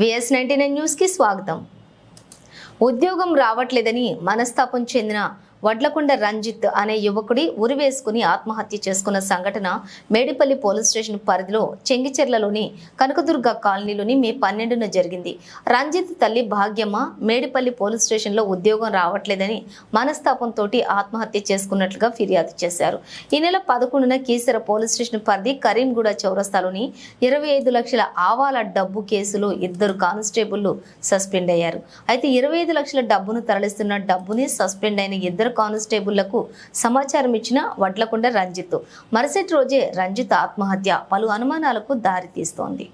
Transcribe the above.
VS ninety nine న్యూస్కి స్వాగతం. ఉద్యోగం రావట్లేదని మనస్తాపం చెందిన వడ్లకొండ రంజిత్ అనే యువకుడి ఉరివేసుకుని ఆత్మహత్య చేసుకున్న సంఘటన మేడిపల్లి పోలీస్ స్టేషన్ పరిధిలో చెంగిచెర్లలోని కనకదుర్గ కాలనీలోని మే పన్నెండున జరిగింది. రంజిత్ తల్లి భాగ్యమ్మ మేడిపల్లి పోలీస్ స్టేషన్లో ఉద్యోగం రావట్లేదని మనస్తాపంతో ఆత్మహత్య చేసుకున్నట్లుగా ఫిర్యాదు చేశారు. ఈ నెల పదకొండున కీసర పోలీస్ స్టేషన్ పరిధి కరీంగూడ చౌరస్తాలోని ఇరవై ఐదు లక్షల ఆవాల డబ్బు కేసులో ఇద్దరు కానిస్టేబుళ్ళు సస్పెండ్ అయ్యారు. అయితే ఇరవై ఐదు లక్షల డబ్బును తరలిస్తున్న డబ్బుని సస్పెండ్ అయిన ఇద్దరు ఇద్దరు కానిస్టేబుళ్ళకు సమాచారం ఇచ్చిన వడ్లకొండ రంజిత్. మరుసటి రోజే రంజిత్ ఆత్మహత్య. పలు అనుమానాలకు దారితీస్తోంది.